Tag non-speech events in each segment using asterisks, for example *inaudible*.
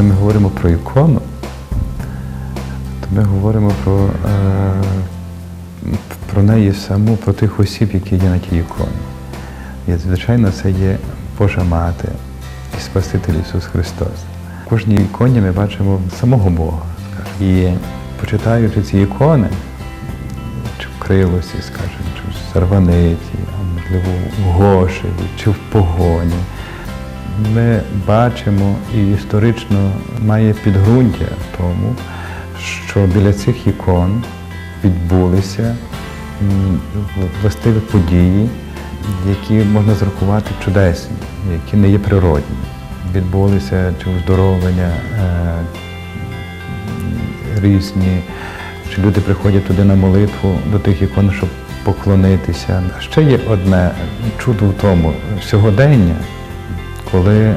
коли ми говоримо про ікону, то ми говоримо про, е, про неї саму, про тих осіб, які є на тій іконі. І, звичайно, це є Божа Мати і Спаситель Ісус Христос. В кожній іконі ми бачимо самого Бога. І почитаючи ці ікони, чи в крилості, скажімо, чи в Сарваниті, а можливо в Гошеві, чи в погоні, ми бачимо і історично має підґрунтя тому, що біля цих ікон відбулися властиві події, які можна зрахувати чудесні, які не є природні. Відбулися чи оздоровлення е, різні, чи люди приходять туди на молитву до тих ікон, щоб поклонитися. Ще є одне чудо в тому сьогодення, коли е,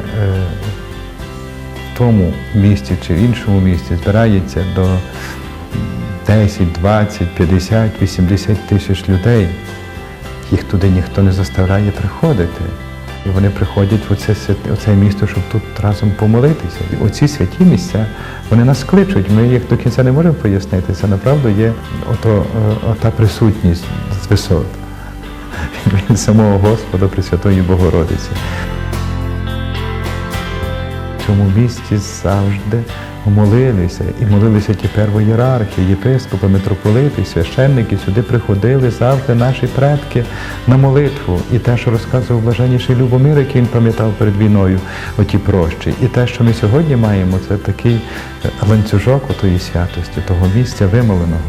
в тому місті чи в іншому місті збирається до 10, 20, 50, 80 тисяч людей, їх туди ніхто не заставляє приходити. І вони приходять в оце, оце місто, щоб тут разом помолитися. І оці святі місця, вони нас кличуть. Ми їх до кінця не можемо пояснити. Це направду є ото, е, ота присутність з висот *laughs* від самого Господа Пресвятої Богородиці. В цьому місті завжди молилися. І молилися ті первоєрархи, єпископи, митрополити, священники. Сюди приходили завжди наші предки на молитву. І те, що розказував блаженніший Любомир, який він пам'ятав перед війною, оті прощі. І те, що ми сьогодні маємо, це такий ланцюжок отої святості, того місця вимоленого.